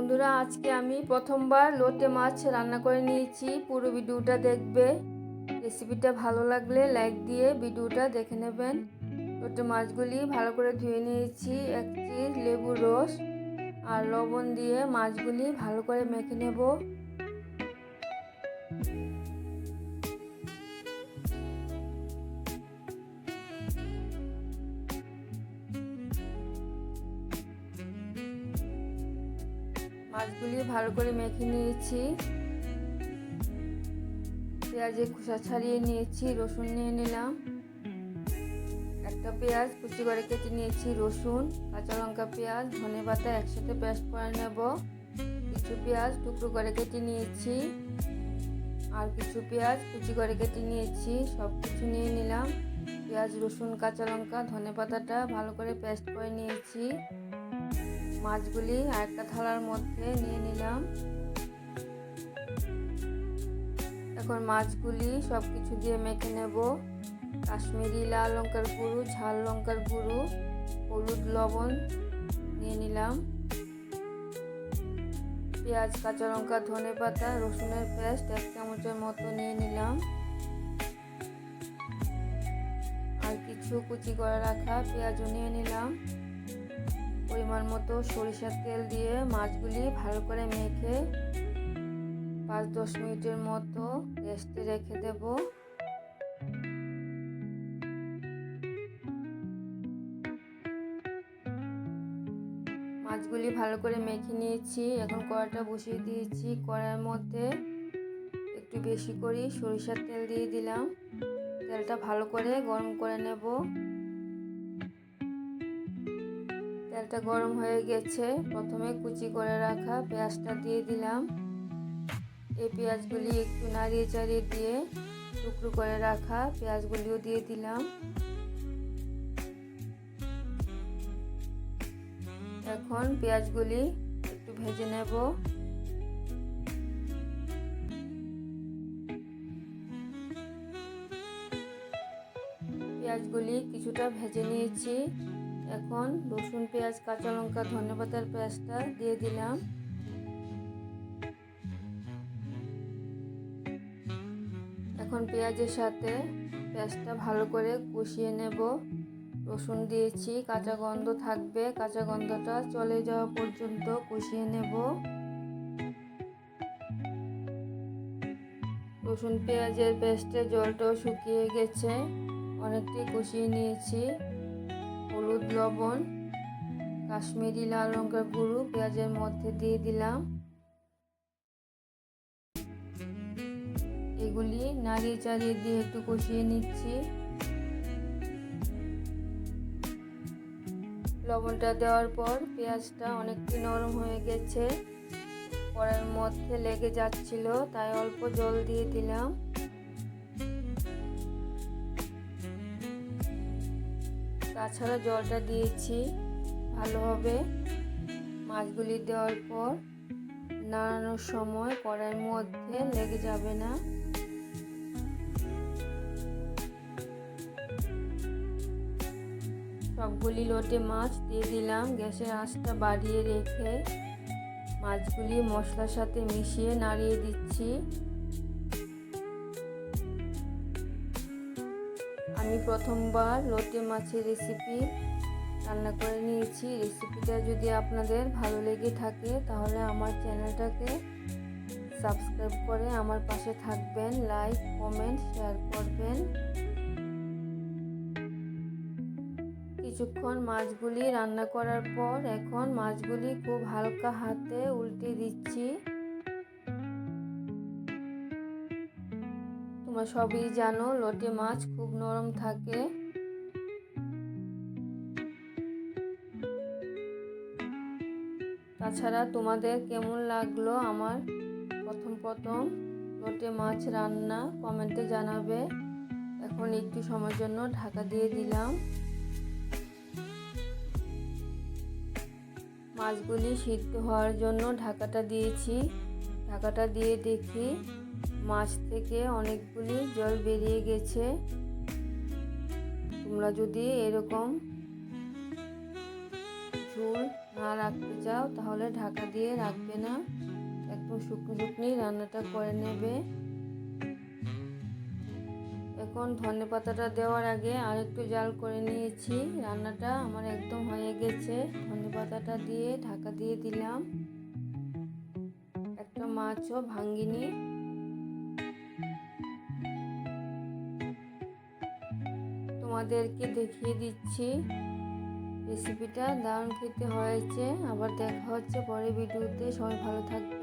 বন্ধুরা, আজকে আমি প্রথমবার লোটে মাছ রান্না করে নিয়েছি। পুরো ভিডিওটা দেখবে। রেসিপিটা ভালো লাগলে লাইক দিয়ে ভিডিওটা দেখে নেবেন। লোটে মাছগুলি ভালো করে ধুয়ে নিয়েছি। এক চির লেবুর রস আর লবণ দিয়ে মাছগুলি ভালো করে মেখে নেব। মাছগুলি ভালো করে মেখে নিয়েছি। পেঁয়াজের খোসা ছাড়িয়ে নিয়েছি, রসুন নিয়ে নিলাম। একটা পেঁয়াজ, কুচি করে কেটে নিয়েছি রসুন, কাঁচা লঙ্কা পেঁয়াজ, ধনে পাতা একসাথে পেস্ট করে নেব। কিছু পেঁয়াজ টুকরো করে কেটে নিয়েছি, আর কিছু পেঁয়াজ কুচি করে কেটে নিয়েছি সব কিছু নিয়ে নিলাম। পেঁয়াজ, রসুন, কাঁচা লঙ্কা, ধনে পাতাটা ভালো করে পেস্ট করে নিয়েছি। মাছগুলি আরেকটা থালার মধ্যে নিয়ে নিলাম। এখন মাছগুলি সব কিছু দিয়ে মেখে নেব। কাশ্মীরি লাল লঙ্কার গুঁড়ো, ঝাল লঙ্কার গুঁড়ো, হলুদ লবণ নিয়ে নিলাম। পেঁয়াজ, কাঁচা লঙ্কা, ধনে পাতা, রসুনের পেস্ট এক চামচের মতো নিয়ে নিলাম। আর কিছু কুচি করে রাখা পেঁয়াজও নিয়ে নিলাম। পরিমাণ মতো সরিষার তেল দিয়ে মাছগুলি ভালো করে মেখে পাঁচ দশ মিনিটের মতো রেস্টে রেখে দেব। মাছগুলি ভালো করে মেখে নিয়েছি। এখন কড়াটা বসিয়ে দিয়েছি। কড়াইয়ের মধ্যে একটু বেশি করে সরিষার তেল দিয়ে দিলাম। তেলটা ভালো করে গরম করে নেব। তেলটা গরম হয়ে গেছে। প্রথমে কুচি করে রাখা পেঁয়াজটা দিয়ে দিলাম। এই পেঁয়াজগুলি একটু নাড়িয়ে চাড়িয়ে দিয়ে টুকরো করে রাখা পেঁয়াজগুলিও দিয়ে দিলাম। এখন পেঁয়াজগুলি একটু ভেজে নেব। পেঁয়াজগুলি কিছুটা ভেজে নিয়েছি। এখন রসুন, পেঁয়াজ, কাঁচা লঙ্কা ধনে পাতার পেঁয়াজটা দিয়ে দিলাম। এখন পেঁয়াজের সাথে পেঁয়াজটা ভালো করে কষিয়ে নেব। রসুন দিয়েছি, কাঁচা গন্ধ থাকবে, কাঁচা গন্ধটা চলে যাওয়া পর্যন্ত কষিয়ে নেব। রসুন, পেঁয়াজের পেস্টে জলটাও শুকিয়ে গেছে, অনেকটাই কষিয়ে নিয়েছি। লবণ, কাশ্মীরি লাল লঙ্কার গুঁড়ো, পেঁয়াজের মধ্যে দিয়ে দিলাম। এগুলি নাড়িয়ে চাড়িয়ে দিয়ে একটু কষিয়ে নিচ্ছি। লবণটা দেওয়ার পর পেঁয়াজটা অনেকটি নরম হয়ে গেছে। কড়াইয়ের মধ্যে লেগে যাচ্ছিল, তাই অল্প জল দিয়ে দিলাম। তাছাড়া জলটা দিয়েছি ভালোভাবে। মাছগুলি দেওয়ার পর নাড়ানোর সময় কড়াইয়ের মধ্যে লেগে যাবে না। সবগুলি লোটে মাছ দিয়ে দিলাম, গ্যাসের আঁচটা বাড়িয়ে রেখে। মাছগুলি মশলার সাথে মিশিয়ে নাড়িয়ে দিচ্ছি। আমি প্রথমবার লোটে মাছের রেসিপি রান্না করে নিয়েছি। রেসিপিটা যদি আপনাদের ভালো লেগে থাকে, তাহলে আমার চ্যানেলটাকে সাবস্ক্রাইব করে আমার পাশে থাকবেন। লাইক কমেন্ট শেয়ার করবেন। কিছুক্ষণ মাছগুলি রান্না করার পর এখন মাছগুলি খুব হালকা হাতে উল্টে দিচ্ছি। তোমরা সবই জানো, লোটে মাছ খুব নরম থাকে। তাছাড়া তোমাদের কেমন লাগল আমার প্রথম প্রথম লোটে মাছ রান্না? কমেন্টে জানাবে। এখন একটু সময়ের জন্য ঢাকা দিয়ে দিলাম। মাছগুলি সিদ্ধ হওয়ার জন্য ঢাকাটা দিয়েছি। ঢাকাটা দিয়ে দেখি মাছ থেকে অনেকগুলি জল বেরিয়ে গেছে। তোমরা যদি এরকম ঝোল না রাখতে চাও, তাহলে ঢাকা দিয়ে রাখবে না। একদম শুকনো শুকনি রান্নাটা করে নেবে। এখন ধনে পাতাটা দেওয়ার আগে আর একটু জাল করে নিয়েছি। রান্নাটা আমার একদম হয়ে গেছে। ধনে পাতাটা দিয়ে ঢাকা দিয়ে দিলাম। একটা মাছও ভাঙ্গিনি। তোমাদেরকে দেখিয়ে দিচ্ছি। রেসিপিটা দারুণ খেতে হয়েছে। আবার দেখা হচ্ছে পরে ভিডিওতে সবাই ভালো থাকবে।